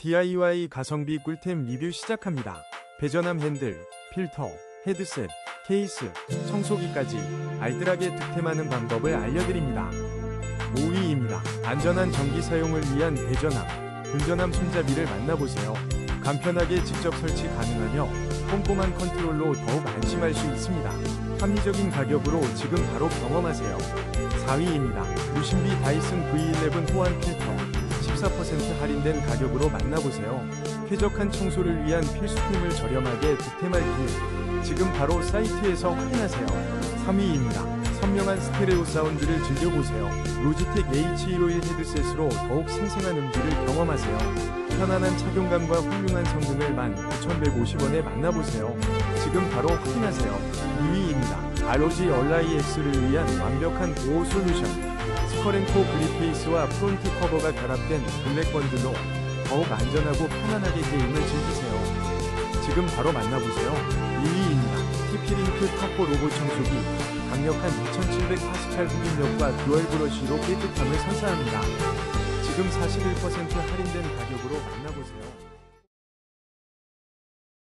DIY 가성비 꿀템 리뷰 시작합니다. 배전함 핸들, 필터, 헤드셋, 케이스, 청소기까지 알뜰하게 득템하는 방법을 알려드립니다. 5위입니다. 안전한 전기 사용을 위한 배전함, 분전함 손잡이를 만나보세요. 간편하게 직접 설치 가능하며 꼼꼼한 컨트롤로 더욱 안심할 수 있습니다. 합리적인 가격으로 지금 바로 경험하세요. 4위입니다. 무신비 다이슨 V11 호환 필터 14% 할인된 가격으로 만나보세요. 쾌적한 청소를 위한 필수품을 저렴하게 득템할 기회. 지금 바로 사이트에서 확인하세요. 3위입니다. 선명한 스테레오 사운드를 즐겨보세요. 로지텍 H151 헤드셋으로 더욱 생생한 음질을 경험하세요. 편안한 착용감과 훌륭한 성능을 19,150원에 만나보세요. 지금 바로 확인하세요. 2위입니다. ROG 얼라이 X를 위한 완벽한 보호 솔루션. 스커렌코 그립케이스와 프론트 커버가 결합된 블랙 번들로 더욱 안전하고 편안하게 게임을 즐기세요. 지금 바로 만나보세요. 2위입니다. TP링크 타포 로봇 청소기. 강력한 2700 파스칼 흡입력과 듀얼 브러쉬로 깨끗함을 선사합니다. 지금 41% 할인